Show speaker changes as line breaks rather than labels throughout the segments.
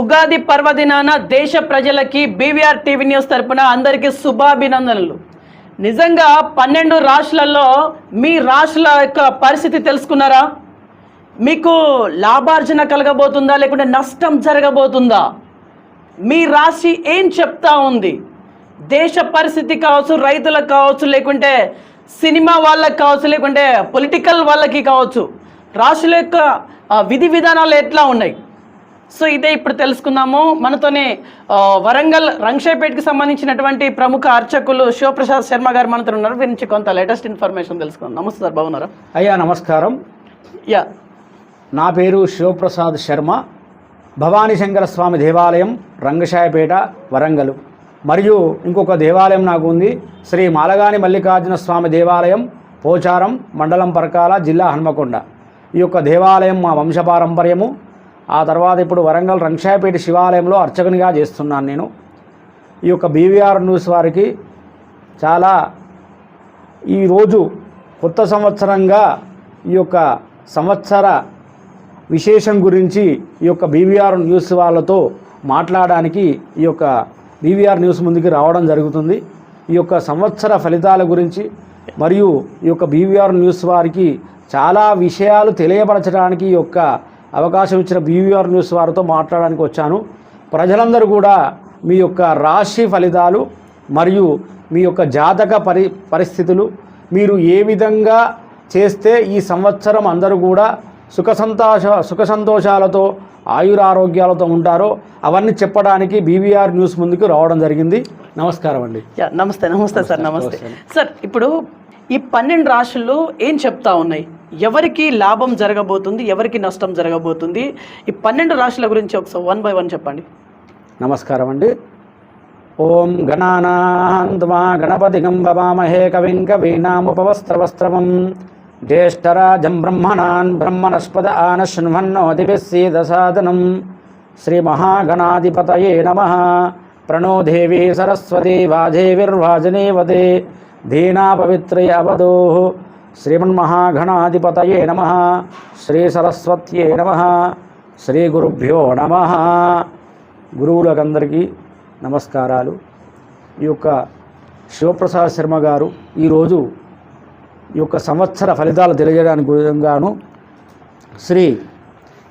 ఉగాది పర్వదినాన దేశ ప్రజలకి బీవీఆర్ టీవీ న్యూస్ తరపున అందరికీ శుభాభినందనలు. నిజంగా పన్నెండు రాష్ట్రాల్లో మీ రాష్ట్రాల యొక్క పరిస్థితి తెలుసుకున్నారా? మీకు లాభార్జన కలగబోతుందా? లేకుంటే నష్టం జరగబోతుందా? మీ రాశి ఏం చెప్తా ఉంది? దేశ పరిస్థితి కావచ్చు రైతులకు కావచ్చు లేకుంటే సినిమా వాళ్ళకి కావచ్చు లేకుంటే పొలిటికల్ వాళ్ళకి కావచ్చు రాష్ట్రాల యొక్క విధి విధానాలు ఎట్లా ఉన్నాయి? సో ఇదే ఇప్పుడు తెలుసుకుందాము. మనతోనే వరంగల్ రంగషాపేట్కి సంబంధించినటువంటి ప్రముఖ అర్చకులు శివప్రసాద్ శర్మ గారు మనతో ఉన్నారు. వీరి నుంచి కొంత లేటెస్ట్ ఇన్ఫర్మేషన్ తెలుసుకుందాం. నమస్తే సార్ బాగున్నారా?
అయ్యా నమస్కారం.
యా.
నా పేరు శివప్రసాద్ శర్మ. భవానీ శంకర స్వామి దేవాలయం రంగశాయపేట వరంగల్. మరియు ఇంకొక దేవాలయం నాకు ఉంది. శ్రీ మాలగాని మల్లికార్జున స్వామి దేవాలయం పోచారం మండలం పరకాల జిల్లా హన్మకొండ. ఈ యొక్క దేవాలయం మా వంశపారంపర్యము. ఆ తర్వాత ఇప్పుడు వరంగల్ రంగశాయపేట శివాలయంలో అర్చకునిగా చేస్తున్నాను నేను. ఈ యొక్క బీవీఆర్ న్యూస్ వారికి చాలా ఈరోజు కొత్త సంవత్సరంగా ఈ యొక్క సంవత్సర విశేషం గురించి ఈ యొక్క బీవీఆర్ న్యూస్ వాళ్ళతో మాట్లాడడానికి ఈ యొక్క బీవీఆర్ న్యూస్ ముందుకు రావడం జరుగుతుంది. ఈ యొక్క సంవత్సర ఫలితాల గురించి మరియు ఈ యొక్క బీవీఆర్ న్యూస్ వారికి చాలా విషయాలు తెలియపరచడానికి ఈ యొక్క అవకాశం ఇచ్చిన బీవీఆర్ న్యూస్ వారితో మాట్లాడడానికి వచ్చాను. ప్రజలందరూ కూడా మీ యొక్క రాశి ఫలితాలు మరియు మీ యొక్క జాతక పరి పరిస్థితులు మీరు ఏ విధంగా చేస్తే ఈ సంవత్సరం అందరూ కూడా సుఖ సంతోష సుఖ సంతోషాలతో ఆయురారోగ్యాలతో ఉంటారో అవన్నీ చెప్పడానికి బీవీఆర్ న్యూస్ ముందుకు రావడం జరిగింది. నమస్కారం అండి.
యా నమస్తే నమస్తే సార్ నమస్తే. సార్ ఇప్పుడు ఈ పన్నెండు రాష్ట్రాలు ఏం చెప్తా ఉన్నాయి? ఎవరికి లాభం జరగబోతుంది ఎవరికి నష్టం జరగబోతుంది? ఈ పన్నెండు రాష్ట్రాల గురించి ఒకసారి వన్ బై వన్ చెప్పండి.
నమస్కారం అండి. ఓం గణానాన్వా గణపతి భవామహే కవిం కవీనాముపవస్త్రవస్త్రవం జ్యేష్ఠరాజం బ్రహ్మణాన్ బ్రహ్మణస్పద ఆనశృణ్వన్నోతిభిస్సీదసాదనం శ్రీమహాగణాధిపతయే నమ. ప్రణో దేవి సరస్వతి వాజేవిర్వాజనేవదే ధీనా పవిత్రయ అవదో శ్రీమన్మహాగణాధిపతయే నమ. శ్రీ సరస్వత్యే నమ. శ్రీ గురుభ్యో నమ. గురువులకందరికీ నమస్కారాలు. ఈ యొక్క శివప్రసాద్ శర్మ గారు ఈరోజు ఈ యొక్క సంవత్సర ఫలితాలు తెలియజేయడానికి విధంగాను శ్రీ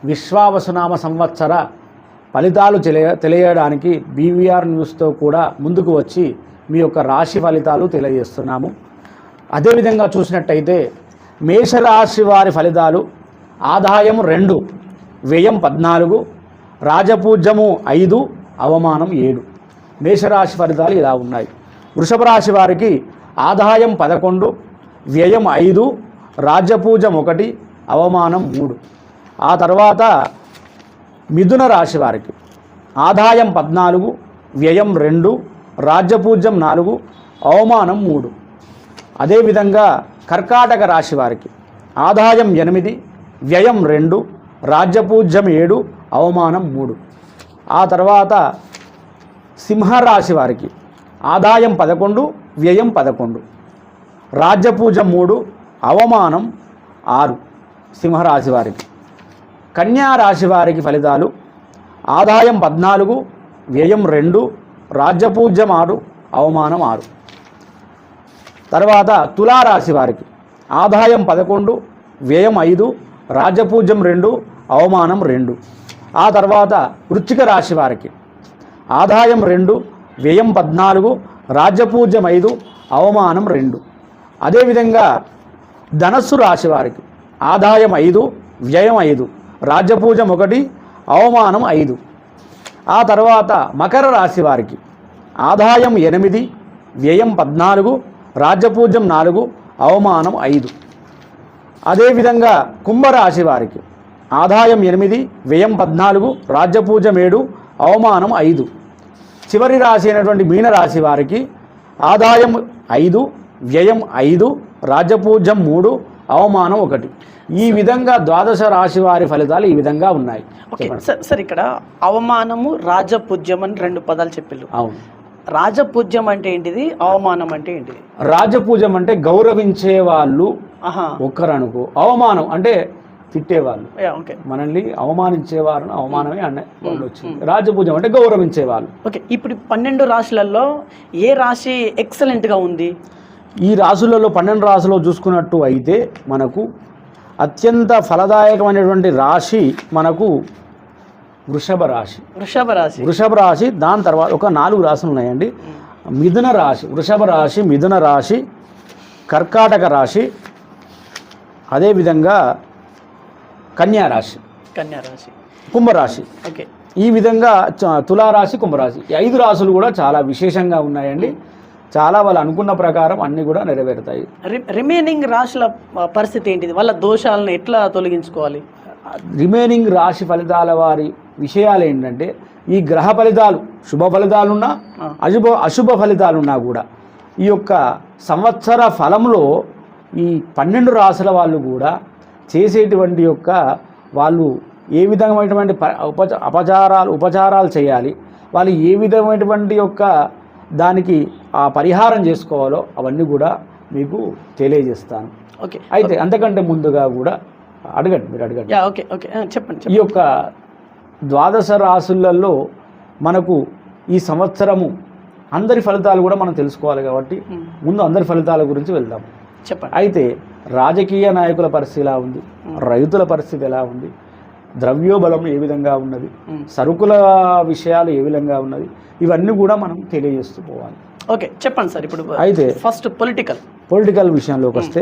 విశ్వావసునామ సంవత్సర ఫలితాలు తెలియ తెలియడానికి బీవీఆర్ న్యూస్తో కూడా ముందుకు వచ్చి మీ యొక్క రాశి ఫలితాలు తెలియజేస్తున్నాము. అదేవిధంగా చూసినట్టయితే మేషరాశి వారి ఫలితాలు ఆదాయం రెండు వ్యయం పద్నాలుగు రాజపూజ్యము ఐదు అవమానం ఏడు. మేషరాశి ఫలితాలు ఇలా ఉన్నాయి. వృషభ రాశి వారికి ఆదాయం పదకొండు వ్యయం ఐదు రాజ్యపూజం ఒకటి అవమానం మూడు. ఆ తర్వాత మిథున రాశి వారికి ఆదాయం పద్నాలుగు వ్యయం రెండు రాజ్యపూజ్యం నాలుగు అవమానం మూడు. అదేవిధంగా కర్కాటక రాశి వారికి ఆదాయం ఎనిమిది వ్యయం రెండు రాజ్యపూజ్యం ఏడు అవమానం మూడు. ఆ తర్వాత సింహరాశి వారికి ఆదాయం పదకొండు వ్యయం పదకొండు. రాజ్యపూజ మూడు అవమానం ఆరు సింహరాశి వారికి. కన్యా రాశి వారికి ఫలితాలు ఆదాయం పద్నాలుగు వ్యయం రెండు రాజ్యపూజ్యం ఆరు అవమానం ఆరు. తర్వాత తులారాశి వారికి ఆదాయం పదకొండు వ్యయం ఐదు రాజపూజ్యం రెండు అవమానం రెండు. ఆ తర్వాత వృచ్చిక రాశి వారికి ఆదాయం రెండు వ్యయం పద్నాలుగు రాజ్యపూజ్యం ఐదు అవమానం రెండు. అదేవిధంగా ధనస్సు రాశి వారికి ఆదాయం ఐదు వ్యయం ఐదు రాజ్యపూజం ఒకటి అవమానం ఐదు. ఆ తర్వాత మకర రాశి వారికి ఆదాయం ఎనిమిది వ్యయం పద్నాలుగు రాజ్యపూజ్యం నాలుగు అవమానం ఐదు. అదేవిధంగా కుంభరాశి వారికి ఆదాయం ఎనిమిది వ్యయం పద్నాలుగు రాజ్యపూజం ఏడు అవమానం ఐదు. చివరి రాశి అయినటువంటి మీనరాశి వారికి ఆదాయం ఐదు వ్యయం ఐదు రాజ్యపూజ్యం మూడు అవమానం ఒకటి. ఈ విధంగా ద్వాదశ రాశి వారి ఫలితాలు ఈ విధంగా ఉన్నాయి.
ఓకే సార్ సార్ ఇక్కడ అవమానము రాజపూజ్యం అని రెండు పదాలు చెప్పిల్లు
అవును.
రాజపూజ్యం అంటే ఏంటిది? అవమానం అంటే ఏంటిది?
రాజపూజం అంటే గౌరవించే వాళ్ళు
ఆహా.
ఒక్కరనుకో. అవమానం అంటే తిట్టేవాళ్ళు.
Yeah okay.
మనల్ని అవమానించేవారు అవమానమే అన్న వాళ్ళు వచ్చింది. రాజభుజం అంటే గౌరవించేవాళ్ళు.
ఓకే ఇప్పుడు పన్నెండు రాశులలో ఏ రాశి ఎక్సలెంట్గా ఉంది?
ఈ రాశులలో పన్నెండు రాశుల్లో చూసుకున్నట్టు అయితే మనకు అత్యంత ఫలదాయకమైనటువంటి రాశి మనకు వృషభ రాశి.
వృషభ రాశి.
వృషభ రాశి దాని తర్వాత ఒక నాలుగు రాశులు ఉన్నాయండి. మిథున రాశి వృషభ రాశి మిథున రాశి కర్కాటక రాశి అదేవిధంగా కన్యా రాశి.
కన్యా రాశి.
కుంభరాశి.
ఓకే.
ఈ విధంగా తులారాశి కుంభరాశి. ఈ ఐదు రాశులు కూడా చాలా విశేషంగా ఉన్నాయండి. చాలా వాళ్ళు అనుకున్న ప్రకారం అన్నీ కూడా నెరవేరుతాయి.
రిమైనింగ్ రాశుల పరిస్థితి ఏంటిది? వాళ్ళ దోషాలను ఎట్లా తొలగించుకోవాలి?
రిమైనింగ్ రాశి ఫలితాల వారి విషయాలు ఏంటంటే ఈ గ్రహ ఫలితాలు శుభ ఫలితాలున్నా. అశుభ అశుభ ఫలితాలున్నా కూడా ఈ యొక్క సంవత్సర ఫలంలో ఈ పన్నెండు రాశుల వాళ్ళు కూడా చేసేటువంటి యొక్క వాళ్ళు ఏ విధమైనటువంటి ప- ఉపచ అపచారాలు ఉపచారాలు చేయాలి వాళ్ళు ఏ విధమైనటువంటి యొక్క దానికి ఆ పరిహారం చేసుకోవాలో అవన్నీ కూడా మీకు తెలియజేస్తాను
ఓకే
అయితే అంతకంటే ముందుగా కూడా అడగండి మీరు అడగండి.
Okay okay. చెప్పండి
ఈ యొక్క ద్వాదశ రాసులలో మనకు ఈ సంవత్సరము అందరి ఫలితాలు కూడా మనం తెలుసుకోవాలి కాబట్టి ముందు అందరి ఫలితాల గురించి వెళ్దాం.
చెప్పండి.
అయితే రాజకీయ నాయకుల పరిస్థితి ఎలా ఉంది? రైతుల పరిస్థితి ఎలా ఉంది? ద్రవ్యోబలం ఏ విధంగా ఉన్నది? సరుకుల విషయాలు ఏ విధంగా ఉన్నది? ఇవన్నీ కూడా మనం తెలియజేస్తూ పోవాలి.
ఓకే చెప్పండి సార్ ఇప్పుడు.
అయితే
ఫస్ట్ పొలిటికల్.
పొలిటికల్ విషయంలోకి వస్తే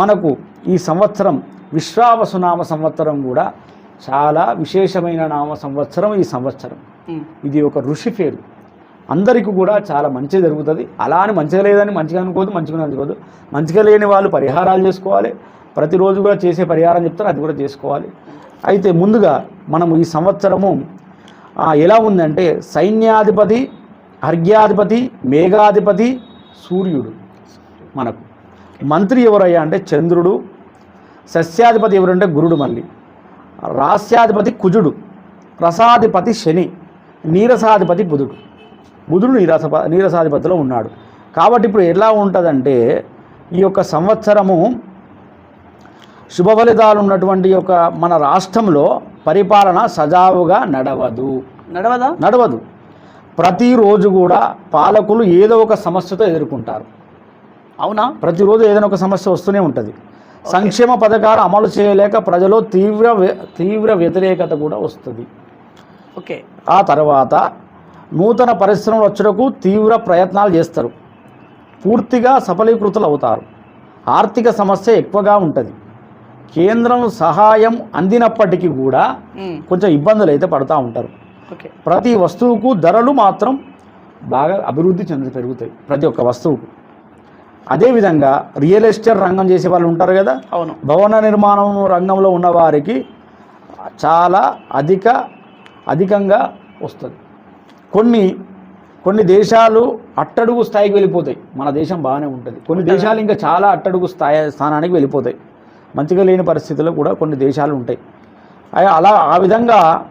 మనకు ఈ సంవత్సరం విశ్వావసునామ సంవత్సరం కూడా చాలా విశేషమైన నామ సంవత్సరం ఈ సంవత్సరం. ఇది ఒక ఋషి పేరు. అందరికీ కూడా చాలా మంచి జరుగుతుంది. అలా అని మంచిగా లేదని మంచిగా అనుకోదు మంచిగా అనుకోదు మంచిగా లేని వాళ్ళు పరిహారాలు చేసుకోవాలి. ప్రతిరోజు కూడా చేసే పరిహారం చెప్తారు అది కూడా చేసుకోవాలి. అయితే ముందుగా మనం ఈ సంవత్సరము ఎలా ఉందంటే సైన్యాధిపతి అర్ఘ్యాధిపతి మేఘాధిపతి సూర్యుడు మనకు. మంత్రి ఎవరయ్యా అంటే చంద్రుడు సస్యాధిపతి ఎవరంటే గురుడు మళ్ళీ. రాస్యాధిపతి కుజుడు రసాధిపతి శని నీరసాధిపతి బుధుడు. బుధుడు నీరస నీరసాధిపతిలో ఉన్నాడు. కాబట్టి ఇప్పుడు ఎలా ఉంటుందంటే ఈ యొక్క సంవత్సరము శుభ ఫలితాలు ఉన్నటువంటి యొక్క మన రాష్ట్రంలో పరిపాలన సజావుగా నడవదు.
నడవదా?
నడవదు. ప్రతిరోజు కూడా పాలకులు ఏదో ఒక సమస్యతో ఎదుర్కొంటారు.
అవునా?
ప్రతిరోజు ఏదైనా ఒక సమస్య వస్తూనే ఉంటుంది. సంక్షేమ పథకాలు అమలు చేయలేక ప్రజలు తీవ్ర వ్య- తీవ్ర వ్యతిరేకత కూడా వస్తుంది.
ఓకే
ఆ తర్వాత నూతన పరిశ్రమలు వచ్చుటకు తీవ్ర ప్రయత్నాలు చేస్తారు. పూర్తిగా సఫలీకృతులు అవుతారు ఆర్థిక సమస్య ఎక్కువగా ఉంటుంది. కేంద్రం సహాయం అందినప్పటికీ కూడా
మ్,
కొంచెం ఇబ్బందులు అయితే పడుతూ ఉంటారు. ప్రతి వస్తువుకు ధరలు మాత్రం బాగా అభివృద్ధి చెంది పెరుగుతాయి. ప్రతి ఒక్క వస్తువుకు. అదేవిధంగా రియల్ ఎస్టేట్ రంగం చేసే వాళ్ళు ఉంటారు కదా?
అవును.
భవన నిర్మాణం రంగంలో ఉన్న వారికి చాలా అధిక అధికంగా వస్తుంది. కొన్ని కొన్ని దేశాలు అట్టడుగు స్థాయికి వెళ్ళిపోతాయి. మన దేశం బాగానే ఉంటుంది. కొన్ని దేశాలు ఇంకా చాలా అట్టడుగు స్థాయి స్థానానికి వెళ్ళిపోతాయి. మంచిగా లేని పరిస్థితుల్లో కూడా కొన్ని దేశాలు ఉంటాయి. అలా ఆ విధంగా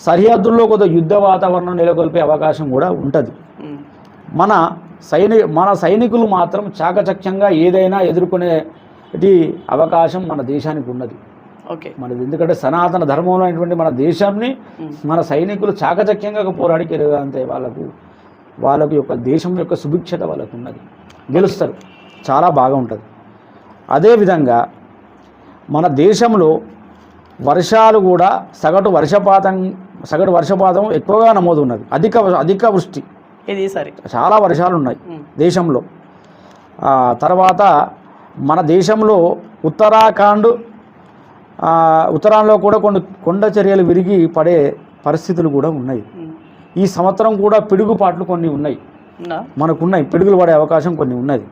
సరిహద్దుల్లో కొంత యుద్ధ వాతావరణం నెలకొల్పే అవకాశం కూడా ఉంటుంది. మన సైని మన సైనికులు మాత్రం చాకచక్యంగా ఏదైనా ఎదుర్కొనేటి అవకాశం మన దేశానికి ఉన్నది.
ఓకే.
మనది ఎందుకంటే సనాతన ధర్మంలో అయినటువంటి మన దేశాన్ని మన సైనికులు చాకచక్యంగా పోరాడి అంతే వాళ్ళకు వాళ్ళకు యొక్క దేశం యొక్క సుభిక్షత వాళ్ళకు ఉన్నది. గెలుస్తారు. చాలా బాగా ఉంటుంది. అదేవిధంగా మన దేశంలో వర్షాలు కూడా సగటు వర్షపాతం సగటు వర్షపాతం ఎక్కువగా నమోదు ఉన్నది. అధిక అధిక వృష్టి.
ఇది
చాలా వర్షాలు ఉన్నాయి దేశంలో. తర్వాత మన దేశంలో ఉత్తరాఖండ్ ఆ, ఉత్తరాంధ్రలో కూడా కొన్ని కొండ చర్యలు విరిగి పడే పరిస్థితులు కూడా ఉన్నాయి. ఈ సంవత్సరం కూడా పిడుగుపాట్లు కొన్ని ఉన్నాయి. మనకున్నాయి. పిడుగులు పడే అవకాశం కొన్ని ఉన్నది.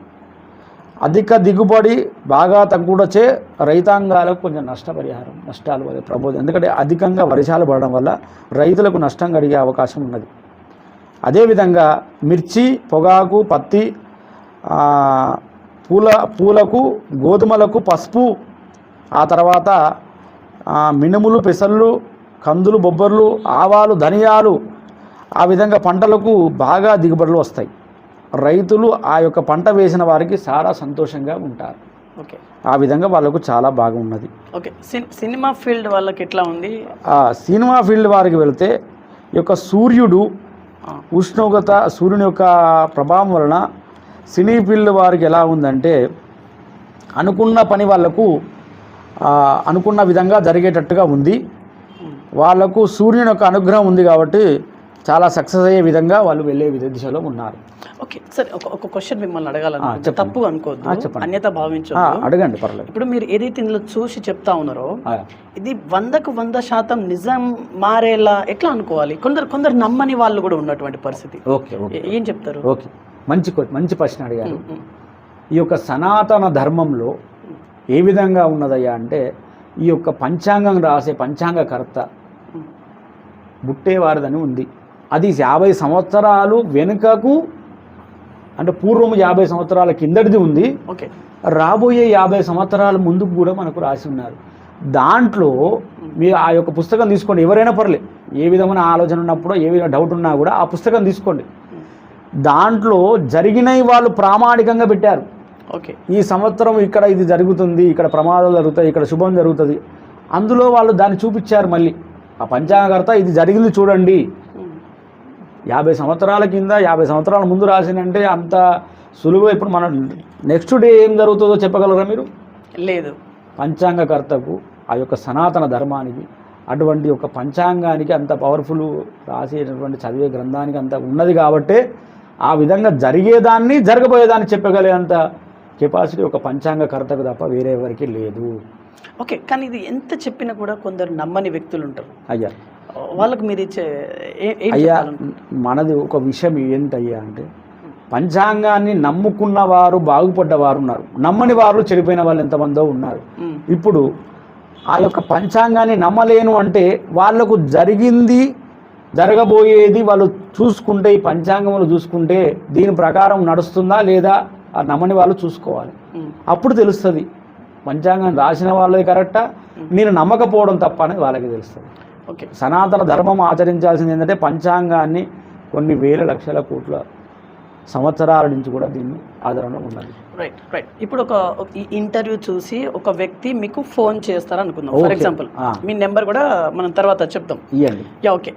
అధిక దిగుబడి బాగా తగ్గుడొచ్చే రైతాంగాలకు కొంచెం నష్టపరిహారం నష్టాలు పడే ప్రబోధం. ఎందుకంటే అధికంగా వర్షాలు పడడం వల్ల రైతులకు నష్టం కలిగే అవకాశం ఉన్నది. అదేవిధంగా మిర్చి పొగాకు పత్తి పూల పూలకు గోధుమలకు పసుపు ఆ తర్వాత మినుములు పెసళ్ళు కందులు బొబ్బర్లు ఆవాలు ధనియాలు ఆ విధంగా పంటలకు బాగా దిగుబడులు వస్తాయి. రైతులు ఆ యొక్క పంట వేసిన వారికి చాలా సంతోషంగా ఉంటారు.
ఓకే.
ఆ విధంగా వాళ్ళకు చాలా బాగున్నది.
ఓకే. సిన్- సినిమా ఫీల్డ్ వాళ్ళకి ఎట్లా ఉంది?
ఆ సినిమా ఫీల్డ్ వారికి వెళ్తే ఈ యొక్క సూర్యుడు ఉష్ణోగ్రత సూర్యుని యొక్క ప్రభావం వలన సినీ ఫీల్డ్ వారికి ఎలా ఉందంటే అనుకున్న పని వాళ్ళకు ఆ, అనుకున్న విధంగా జరిగేటట్టుగా ఉంది.
ఉమ్,
వాళ్ళకు సూర్యుని యొక్క అనుగ్రహం ఉంది కాబట్టి చాలా సక్సెస్ అయ్యే విధంగా వాళ్ళు వెళ్ళే విధ- దిశలో ఉన్నారు.
ఓకే సరే ఒక ఒక క్వశ్చన్ మిమ్మల్ని అడగాలనుకుంటున్నా.
చెప్పండి.
తప్పు అనుకోవద్దు. అన్యత
ఆ,
భావించొద్దు
అడగండి పర్లేదు
ఇప్పుడు మీరు ఏదైతే ఇందులో చూసి చెప్తా ఉన్నారో ఇది వందకు వంద శాతం నిజం మారేలా ఎట్లా అనుకోవాలి? కొందరు కొందరు నమ్మని వాళ్ళు కూడా ఉన్నటువంటి పరిస్థితి.
Okay okay.
ఏ- చెప్తారు?
ఓకే. మంచి మంచి ప్రశ్న అడిగారు. ఈ యొక్క సనాతన ధర్మంలో ఏ విధంగా ఉన్నదయ్యా అంటే ఈ యొక్క పంచాంగం రాసే పంచాంగకర్త బుట్టేవారిదని ఉంది. అది యాభై సంవత్సరాలు వెనుకకు అంటే పూర్వం యాభై సంవత్సరాల కిందటిది ఉంది.
ఓకే.
రాబోయే యాభై సంవత్సరాల ముందుకు కూడా మనకు రాసి ఉన్నారు. దాంట్లో మీరు ఆ యొక్క పుస్తకం తీసుకోండి. ఎవరైనా పర్లే ఏ విధమైన ఆలోచన ఉన్నప్పుడు ఏ విధంగా డౌట్ ఉన్నా కూడా ఆ పుస్తకం తీసుకోండి. దాంట్లో జరిగినవి వాళ్ళు ప్రామాణికంగా పెట్టారు.
ఓకే.
ఈ సంవత్సరం ఇక్కడ ఇది జరుగుతుంది ఇక్కడ ప్రమాదాలు జరుగుతాయి ఇక్కడ శుభం జరుగుతుంది. అందులో వాళ్ళు దాన్ని చూపించారు మళ్ళీ. ఆ పంచాంగకర్త ఇది జరిగింది చూడండి. యాభై సంవత్సరాల కింద యాభై సంవత్సరాల ముందు రాసినంటే అంత సులువుగా ఇప్పుడు మనం నెక్స్ట్ డే ఏం జరుగుతుందో చెప్పగలరా మీరు?
లేదు.
పంచాంగకర్తకు ఆ యొక్క సనాతన ధర్మానికి అటువంటి ఒక పంచాంగానికి అంత పవర్ఫుల్ రాసేటటువంటి చదివే గ్రంథానికి అంత ఉన్నది కాబట్టే ఆ విధంగా జరిగేదాన్ని జరగబోయేదాన్ని చెప్పగలేంత కెపాసిటీ ఒక పంచాంగకర్తకు తప్ప వేరే ఎవరికి లేదు.
ఓకే కానీ ఇది ఎంత చెప్పినా కూడా కొందరు నమ్మని వ్యక్తులు ఉంటారు.
అయ్యా.
వాళ్ళకి మీరు ఇచ్చే
అయ్యా? మనది ఒక విషయం ఏంటయ్యా అంటే పంచాంగాన్ని నమ్ముకున్న వారు బాగుపడ్డ వారు ఉన్నారు. నమ్మని వారు చెడిపోయిన వాళ్ళు ఎంతమందో ఉన్నారు. ఇప్పుడు ఆ యొక్క పంచాంగాన్ని నమ్మలేను అంటే వాళ్ళకు జరిగింది జరగబోయేది వాళ్ళు చూసుకుంటే ఈ పంచాంగములు చూసుకుంటే దీని ప్రకారం నడుస్తుందా లేదా ఆ నమ్మని వాళ్ళు చూసుకోవాలి. అప్పుడు తెలుస్తుంది. పంచాంగం రాసిన వాళ్ళది కరెక్టా? నేను నమ్మకపోవడం తప్ప అనేది వాళ్ళకి తెలుస్తుంది.
ఓకే.
సనాతన ధర్మం ఆచరించాల్సింది ఏంటంటే పంచాంగాన్ని కొన్ని వేల లక్షల కోట్ల సంవత్సరాల నుంచి కూడా దీన్ని ఆదరణ ఉన్నది
రైట్ రైట్ ఇప్పుడు ఒక ఇంటర్వ్యూ చూసి ఒక వ్యక్తి మీకు ఫోన్ చేస్తారు అనుకుందాం ఫర్. ఎగ్జాంపుల్. మీ నెంబర్ కూడా మనం తర్వాత చెప్దాం
ఇవ్వండి
యా ఓకే.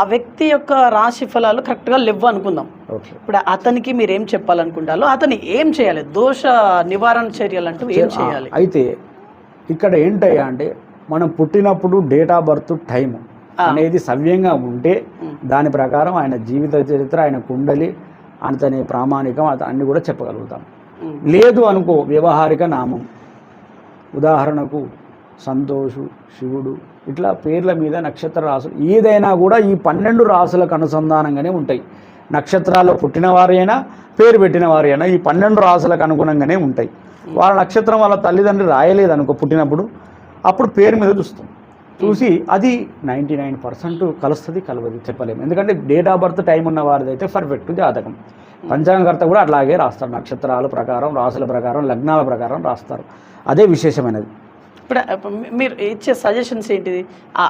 ఆ వ్యక్తి యొక్క రాశి ఫలాలు కరెక్ట్గా లేవు అనుకుందాం.
ఓకే
ఇప్పుడు అతనికి మీరు ఏం చెప్పాలనుకుంటారో అతను ఏం చేయాలి? దోష నివారణ చర్యలు అంటూ ఏం చేయాలి?
అయితే ఇక్కడ ఏంటయ్యా అంటే మనం పుట్టినప్పుడు డేట్ ఆఫ్ బర్త్ టైం. అనేది సవ్యంగా ఉంటే. దాని ప్రకారం ఆయన జీవిత చరిత్ర ఆయన కుండలి అతని ప్రామాణికం అన్ని కూడా చెప్పగలుగుతాం. లేదు అనుకో వ్యవహారిక నామం. ఉదాహరణకు సంతోషు శివుడు ఇట్లా పేర్ల మీద నక్షత్ర రాసులు ఏదైనా కూడా ఈ పన్నెండు రాసులకు అనుసంధానంగానే ఉంటాయి. నక్షత్రాల్లో పుట్టిన వారైనా పేరు పెట్టిన వారైనా ఈ పన్నెండు రాసులకు అనుగుణంగానే ఉంటాయి. వాళ్ళ నక్షత్రం వాళ్ళ తల్లిదండ్రులు రాయలేదు అనుకో పుట్టినప్పుడు అప్పుడు పేరు మీద చూస్తాం. చూసి అది నైంటీ నైన్ పర్సెంట్ కలుస్తుంది కలవదు చెప్పలేము ఎందుకంటే డేట్ ఆఫ్ బర్త్ టైం ఉన్న వారిదైతే పర్ఫెక్ట్ జాతకం. పంచాంగకర్త కూడా అట్లాగే రాస్తారు. నక్షత్రాల ప్రకారం రాసుల ప్రకారం లగ్నాల ప్రకారం రాస్తారు. అదే విశేషమైనది.
ఇప్పుడు మీరు ఇచ్చే సజెషన్స్ ఏంటిది?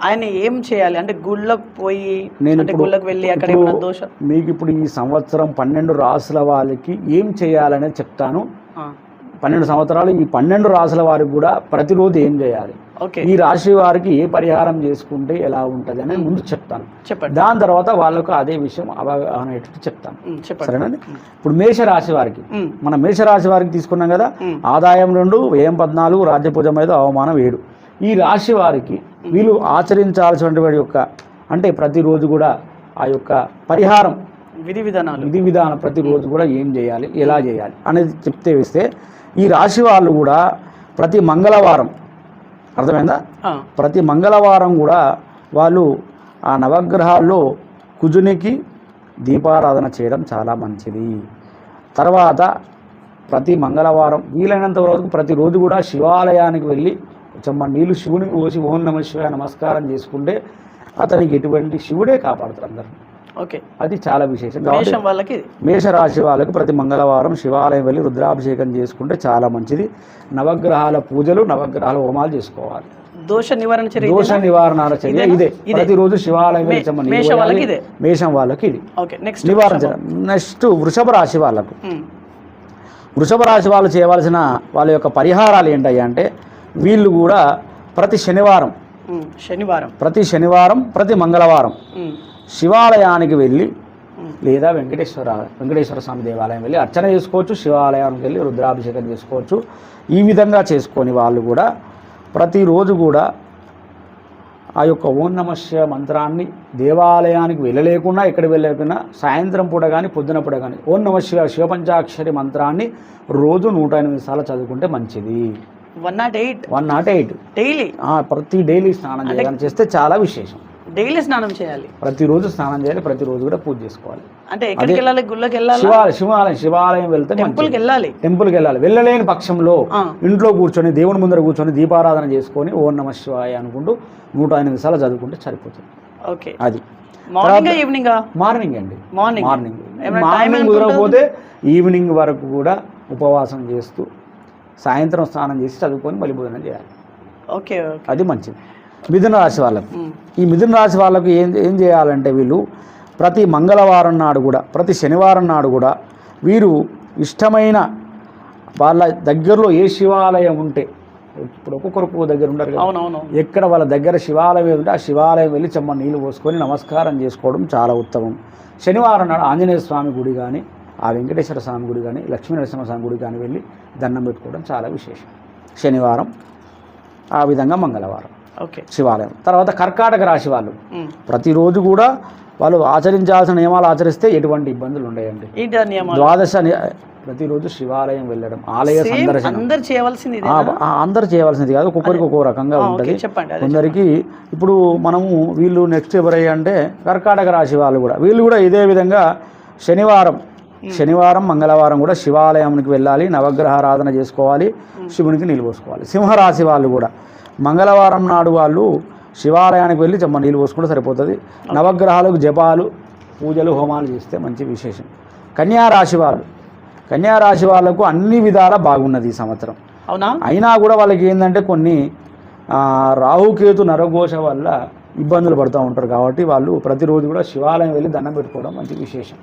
ఆయన ఏం చేయాలి? అంటే గుళ్ళకు పోయి
నేను
గుళ్ళకు వెళ్ళి అక్కడ ఏమైనా దోష?
మీకు ఇప్పుడు ఈ సంవత్సరం పన్నెండు రాసుల వాళ్ళకి ఏం చేయాలనేది చెప్తాను. పన్నెండు సంవత్సరాలు ఈ పన్నెండు రాసుల వారికి కూడా ప్రతిరోజు ఏం చేయాలి? ఈ రాశి వారికి ఏ పరిహారం చేసుకుంటే ఎలా ఉంటుంది అనేది ముందు చెప్తాను.
చెప్పండి.
దాని తర్వాత వాళ్ళకు అదే విషయం అవగాహన చెప్తాను. సరేనండి ఇప్పుడు మేషరాశి వారికి
ఉమ్,
మన మేషరాశి వారికి తీసుకున్నాం కదా ఆదాయం రెండు వ్యయం పద్నాలుగు రాజ్యపూజం ఐదు అవమానం ఏడు. ఈ రాశి వారికి వీళ్ళు ఆచరించాల్సినటువంటి యొక్క అంటే ప్రతిరోజు కూడా ఆ యొక్క పరిహారం
విధి విధానాలు.
విధి విధానం ప్రతిరోజు కూడా ఏం చేయాలి ఎలా చేయాలి అనేది చెప్తే వేస్తే ఈ రాశి వాళ్ళు కూడా ప్రతి మంగళవారం అర్థమైందా? ప్రతి మంగళవారం కూడా వాళ్ళు ఆ నవగ్రహాల్లో కుజునికి దీపారాధన చేయడం చాలా మంచిది. తర్వాత ప్రతి మంగళవారం వీలైనంత వరకు ప్రతిరోజు కూడా శివాలయానికి వెళ్ళి చెమ్మ నీళ్ళు శివునికి పోసి ఓం నమ శివాయ నమస్కారం చేసుకుంటే అతనికి ఎటువంటి శివుడే కాపాడుతారు అందరు.
ఓకే
అది చాలా విశేషం
మేషం వాళ్ళకి.
మేషరాశి వాళ్ళకు ప్రతి మంగళవారం శివాలయం వెళ్ళి రుద్రాభిషేకం చేసుకుంటే చాలా మంచిది నవగ్రహాల పూజలు నవగ్రహాల హోమాలు చేసుకోవాలి
దోష నివారణ చర్య
దోష? నివారణ చర్య? ఇదే. ప్రతిరోజు శివాలయం
మేషం వాళ్ళకి. ఇదే.
మేషం వాళ్ళకి ఇది
ఓకే నెక్స్ట్
నివారణ నెక్స్ట్ వృషభ రాశి వాళ్ళకు వృషభ రాశి వాళ్ళు చేయవలసిన వాళ్ళ యొక్క పరిహారాలు ఏంటయ్యా అంటే వీళ్ళు కూడా ప్రతి శనివారం
శనివారం
ప్రతి శనివారం ప్రతి మంగళవారం శివాలయానికి వెళ్ళి లేదా వెంకటేశ్వర వెంకటేశ్వర స్వామి దేవాలయం వెళ్ళి అర్చన చేసుకోవచ్చు శివాలయానికి వెళ్ళి రుద్రాభిషేకం చేసుకోవచ్చు. ఈ విధంగా చేసుకొని వాళ్ళు కూడా ప్రతిరోజు కూడా ఆ యొక్క ఓం నమ శివ మంత్రాన్ని దేవాలయానికి వెళ్ళలేకుండా ఎక్కడ వెళ్ళలేకున్నా సాయంత్రం పూట కానీ పొద్దున పూట కానీ ఓం నమ శివ శివపంచాక్షరి మంత్రాన్ని రోజు నూట ఎనిమిది సార్లు చదువుకుంటే మంచిది.
One nought eight
one nought eight
daily
ప్రతి డైలీ స్నానం చేయడం చేస్తే చాలా విశేషం.
డైలీ స్నానం చేయాలి.
ప్రతిరోజు స్నానం చేయాలి ప్రతిరోజు కూడా పూజ చేసుకోవాలి.
అంటే ఎక్కడికి వెళ్ళాలి? గుళ్ళకి వెళ్ళాలి
శివాలయం శివాలయం శివాలయం వెళ్తే
టెంపుల్కి. వెళ్ళాలి.
టెంపుల్కి వెళ్ళాలి. వెళ్ళలేని పక్షంలో. ఇంట్లో కూర్చొని దేవుని ముందర కూర్చొని దీపారాధన చేసుకొని ఓం నమ శివాయ అనుకుంటూ నూట ఎనిమిది సార్లు చదువుకుంటే సరిపోతుంది.
ఓకే.
అది.
మార్నింగ్ ఈవినింగ్
మార్నింగ్ అండి.
మార్నింగ్
మార్నింగ్ మార్నింగ్ కుదరకపోతే ఈవినింగ్ వరకు కూడా ఉపవాసం చేస్తూ సాయంత్రం స్నానం చేసి చదువుకొని బలి భోజనం చేయాలి.
ఓకే.
అది మంచిది. మిథున రాశి వాళ్ళకు. ఈ మిథున రాశి వాళ్ళకు ఏం ఏం చేయాలంటే వీళ్ళు ప్రతి మంగళవారం నాడు కూడా ప్రతి శనివారం నాడు కూడా వీరు ఇష్టమైన వాళ్ళ దగ్గరలో ఏ శివాలయం ఉంటే ఇప్పుడు ఒక్కొక్కరు ఒక్కొక్క దగ్గర ఉండరు
అవునవును
ఎక్కడ వాళ్ళ దగ్గర శివాలయం ఉంటే ఆ శివాలయం వెళ్ళి చెమ్మ నీళ్ళు పోసుకొని నమస్కారం చేసుకోవడం చాలా ఉత్తమం. శనివారం నాడు ఆంజనేయ స్వామి గుడి కానీ ఆ వెంకటేశ్వర స్వామి గుడి కానీ లక్ష్మీ నరసింహ స్వామి గుడి కానీ వెళ్ళి దండం పెట్టుకోవడం చాలా విశేషం. శనివారం ఆ విధంగా మంగళవారం. శివాలయం. తర్వాత కర్కాటక రాశి వాళ్ళు. ప్రతిరోజు కూడా వాళ్ళు ఆచరించాల్సిన నియమాలు ఆచరిస్తే ఎటువంటి ఇబ్బందులు ఉండయండి. ద్వాదశ ప్రతిరోజు శివాలయం వెళ్ళడం ఆలయ సందర్శనం.
అందరు చేయవలసింది
అందరు కాదు ఒక్కొక్కరికి ఒక్కో రకంగా ఉంటుంది. కొందరికి ఇప్పుడు మనము వీళ్ళు నెక్స్ట్ ఎవరయ్యా అంటే కర్కాటక రాశి వాళ్ళు కూడా. వీళ్ళు కూడా ఇదే విధంగా శనివారం శనివారం మంగళవారం కూడా శివాలయానికి వెళ్ళాలి నవగ్రహారాధన చేసుకోవాలి శివునికి నీళ్ళు పోసుకోవాలి సింహరాశి వాళ్ళు కూడా. మంగళవారం నాడు వాళ్ళు శివాలయానికి వెళ్ళి చెమ్మ నీళ్ళు పోసుకుంటే సరిపోతుంది. నవగ్రహాలకు జపాలు పూజలు హోమాలు చేస్తే మంచి విశేషం. కన్యా రాశి వాళ్ళు. కన్యా రాశి వాళ్ళకు అన్ని విధాలా బాగున్నది ఈ సంవత్సరం.
అవునా?
అయినా కూడా వాళ్ళకి ఏంటంటే కొన్ని రాహుకేతు నరఘోష వల్ల ఇబ్బందులు పడుతూ ఉంటారు కాబట్టి వాళ్ళు ప్రతిరోజు కూడా శివాలయం వెళ్ళి దండం పెట్టుకోవడం మంచి విశేషం.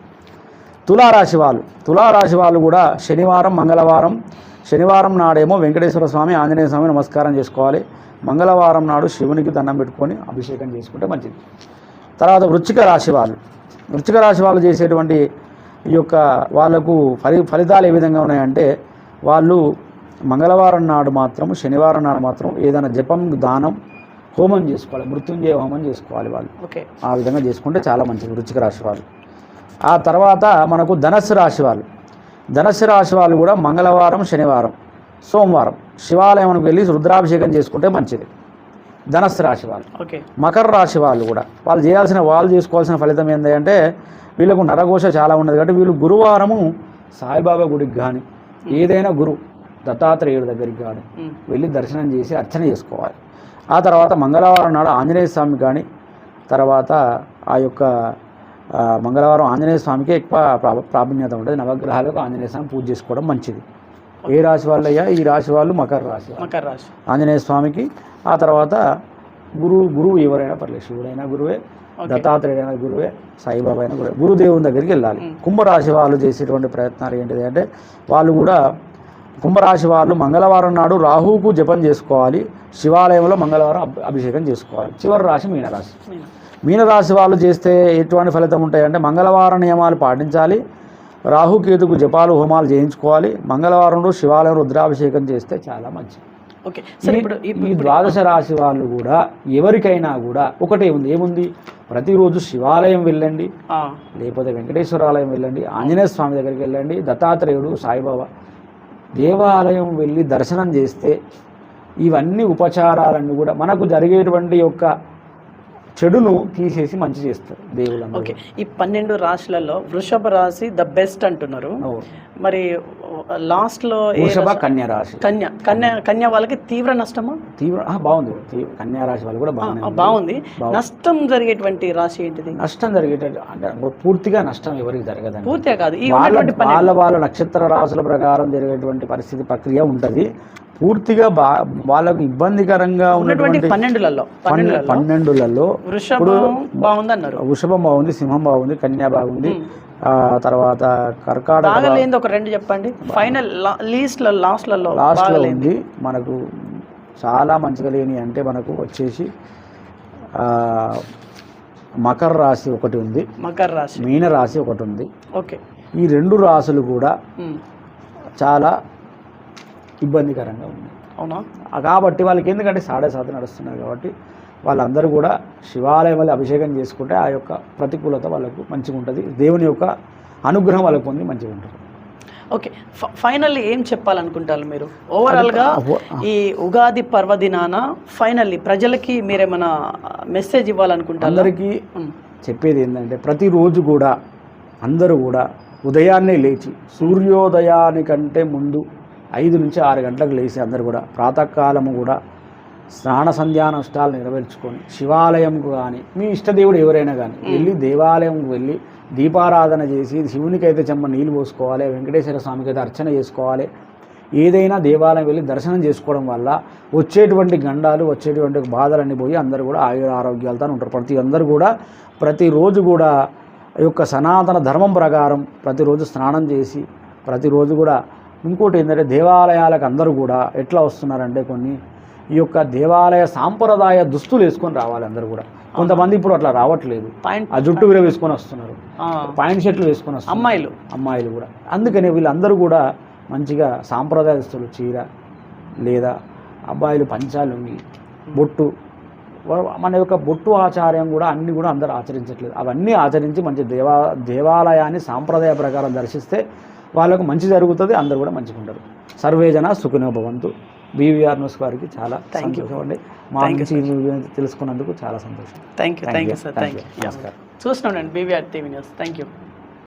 తులారాశి వాళ్ళు తులారాశి వాళ్ళు కూడా శనివారం మంగళవారం శనివారం నాడేమో వెంకటేశ్వర స్వామి ఆంజనేయ స్వామి నమస్కారం చేసుకోవాలి. మంగళవారం నాడు శివునికి దండం పెట్టుకొని అభిషేకం చేసుకుంటే మంచిది. తర్వాత వృశ్చిక రాశి వాళ్ళు వృశ్చిక రాశి వాళ్ళు చేసేటువంటి ఈ యొక్క వాళ్ళకు ఫలి ఫలితాలు ఏ విధంగా ఉన్నాయంటే వాళ్ళు మంగళవారం నాడు మాత్రం శనివారం నాడు మాత్రం ఏదైనా జపం దానం హోమం చేసుకోవాలి. మృత్యుంజయ హోమం చేసుకోవాలి వాళ్ళు.
ఓకే.
ఆ విధంగా చేసుకుంటే చాలా మంచిది వృశ్చిక రాశి వాళ్ళు ఆ తర్వాత మనకు ధనస్సు రాశి వాళ్ళు. ధనస్సు రాశి వాళ్ళు కూడా మంగళవారం శనివారం సోమవారం శివాలయానికి వెళ్ళి రుద్రాభిషేకం చేసుకుంటే మంచిది. ధనస్సు రాశి వాళ్ళు.
ఓకే.
మకర రాశి వాళ్ళు కూడా. వాళ్ళు చేయాల్సిన వాళ్ళు చేసుకోవాల్సిన ఫలితం ఏంటంటే వీళ్ళకు నరఘోష చాలా ఉన్నది కాబట్టి వీళ్ళు గురువారము సాయిబాబా గుడికి కానీ ఏదైనా గురు దత్తాత్రేయుడి దగ్గరికి కానీ వెళ్ళి దర్శనం చేసి అర్చన చేసుకోవాలి. ఆ తర్వాత మంగళవారం నాడు ఆంజనేయ స్వామి కానీ తర్వాత ఆ యొక్క మంగళవారం ఆంజనేయ స్వామికి ఎక్కువ ప్రా- ప్రాధాన్యత ఉంటుంది. నవగ్రహాలకు ఆంజనేయ స్వామి పూజ చేసుకోవడం మంచిది. ఏ రాశి వాళ్ళయ్యా? ఈ రాశి వాళ్ళు మకర రాశి.
మకర రాశి.
ఆంజనేయ స్వామికి ఆ తర్వాత గురువు గురువు ఎవరైనా పర్లేదు. శివుడైనా గురువే దత్తాత్రేయుడైనా గురువే సాయిబాబా అయినా గురువే. గురుదేవుని దగ్గరికి వెళ్ళాలి. కుంభరాశి వాళ్ళు చేసేటువంటి ప్రయత్నాలు ఏంటిది అంటే వాళ్ళు కూడా కుంభరాశి వాళ్ళు మంగళవారం నాడు రాహువుకు జపం చేసుకోవాలి. శివాలయంలో మంగళవారం అభి- అభిషేకం చేసుకోవాలి. చివరి రాశి మీనరాశి. మీనరాశి వాళ్ళు చేస్తే ఎటువంటి ఫలితం ఉంటాయంటే మంగళవారం నియమాలు పాటించాలి. రాహుకేతుకు జపాలు హోమాలు చేయించుకోవాలి. మంగళవారం రోజు శివాలయం రుద్రాభిషేకం చేస్తే చాలా మంచిది.
ఓకే. సరే ఇప్పుడు
ఈ ద్వాదశ రాశి వాళ్ళు కూడా ఎవరికైనా కూడా ఒకటే ఉంది. ఏముంది? ప్రతిరోజు శివాలయం వెళ్ళండి. లేకపోతే వెంకటేశ్వర ఆలయం వెళ్ళండి. ఆంజనేయ స్వామి దగ్గరికి వెళ్ళండి. దత్తాత్రేయుడు సాయిబాబా దేవాలయం వెళ్ళి దర్శనం చేస్తే ఇవన్నీ ఉపచారాలన్నీ కూడా మనకు జరిగేటువంటి యొక్క చెడును తీసేసి మంచి చేస్తారు దేవుళ్ళందరూ
ఓకే. ఈ పన్నెండు రాశులలో వృషభ రాశి ద బెస్ట్ అంటున్నారు. మరి లాస్ట్లో
వృషభ? కన్య రాశి.
కన్య కన్య కన్య వాళ్ళకి తీవ్ర నష్టమా?
తీవ్ర బాగుంది. కన్యా రాశి వాళ్ళు కూడా బాగుంది.
బాగుంది. నష్టం జరిగేటువంటి రాశి ఏంటిది?
నష్టం జరిగేటట్టు అంటే పూర్తిగా నష్టం ఎవరికి జరగదండి.
పూర్తిగా కాదు.
వాళ్ళ వాళ్ళ నక్షత్ర రాశుల ప్రకారం జరిగేటువంటి పరిస్థితి ప్రక్రియ ఉంటుంది. పూర్తిగా బా వాళ్ళకు ఇబ్బందికరంగా
ఉన్నటువంటి పన్నెండులలో
పన్నె-
పన్నెండులలో
పన్నెండులలో
వృషభం బాగుంది అన్నారు
వృషభం బాగుంది సింహం బాగుంది కన్యా బాగుంది ఆ తర్వాత కర్కాటక
ఒక రెండు చెప్పండి. ఫైనల్ లీస్ట్లో లాస్ట్లలో
లాస్ట్లో ఉంది. మనకు చాలా మంచిగా లేని అంటే మనకు వచ్చేసి మకర రాశి ఒకటి ఉంది.
మకర రాశి.
మీన రాశి ఒకటి ఉంది.
ఓకే.
ఈ రెండు రాశులు కూడా. చాలా ఇబ్బందికరంగా ఉన్నాయి
అవునా?
కాబట్టి వాళ్ళకి ఎందుకంటే సాడే సాధన నడుస్తున్నారు కాబట్టి వాళ్ళందరూ కూడా శివాలయం వల్ల అభిషేకం చేసుకుంటే ఆ యొక్క ప్రతికూలత వాళ్ళకు మంచిగా ఉంటుంది. దేవుని యొక్క అనుగ్రహం వాళ్ళకు పొంది మంచిగా ఉంటుంది.
ఓకే. ఫైనల్లీ ఏం చెప్పాలనుకుంటారు మీరు? ఓవరాల్గా ఈ ఉగాది పర్వదినాన ఫైనల్లీ ప్రజలకి మీరేమైనా మెసేజ్ ఇవ్వాలనుకుంటారు?
అందరికీ చెప్పేది ఏంటంటే ప్రతిరోజు కూడా అందరూ కూడా ఉదయాన్నే లేచి సూర్యోదయానికంటే ముందు ఐదు నుంచి ఆరు గంటలకు లేచి అందరూ కూడా ప్రాతకాలము కూడా స్నాన సంధ్యానుష్ఠాలు నెరవేర్చుకొని శివాలయంకు కానీ మీ ఇష్టదేవుడు ఎవరైనా కానీ వెళ్ళి దేవాలయంకు వెళ్ళి దీపారాధన చేసి శివునికి అయితే చెమ్మ నీళ్ళు పోసుకోవాలి వెంకటేశ్వర స్వామికి అయితే అర్చన చేసుకోవాలి. ఏదైనా దేవాలయం వెళ్ళి దర్శనం చేసుకోవడం వల్ల వచ్చేటువంటి గండాలు వచ్చేటువంటి బాధలన్నీ పోయి అందరూ కూడా ఆయుర ఆరోగ్యాలతో ఉంటారు. ప్రతి అందరూ కూడా ప్రతిరోజు కూడా యొక్క సనాతన ధర్మం ప్రకారం ప్రతిరోజు స్నానం చేసి ప్రతిరోజు కూడా ఇంకోటి ఏంటంటే దేవాలయాలకు అందరూ కూడా ఎట్లా వస్తున్నారంటే కొన్ని ఈ యొక్క దేవాలయ సాంప్రదాయ దుస్తులు వేసుకొని రావాలి అందరూ కూడా. కొంతమంది ఇప్పుడు అట్లా రావట్లేదు.
పాయింట్
ఆ జుట్టు విర వేసుకొని వస్తున్నారు. పాయింట్ షర్ట్లు వేసుకొని వస్తున్నారు.
అమ్మాయిలు.
అమ్మాయిలు కూడా. అందుకని వీళ్ళందరూ కూడా మంచిగా సాంప్రదాయ దుస్తులు చీర లేదా అబ్బాయిలు పంచాలుంగి బొట్టు మన యొక్క బొట్టు ఆచార్యం కూడా అన్ని కూడా అందరూ ఆచరించట్లేదు. అవన్నీ ఆచరించి మంచి దేవా దేవాలయాన్ని సాంప్రదాయ ప్రకారం దర్శిస్తే వాళ్ళకు మంచి జరుగుతుంది అందరూ కూడా మంచిగా ఉంటారు సర్వేజన సుఖినో భవంతు. బీవీఆర్ న్యూస్ వారికి చాలా సంతోషం అండి. మా నుంచి తెలుసుకున్నందుకు చాలా సంతోషం.
Thank you thank you sir thank
you
you
నమస్కారం
చూస్తున్నాండి BVR TV news thank you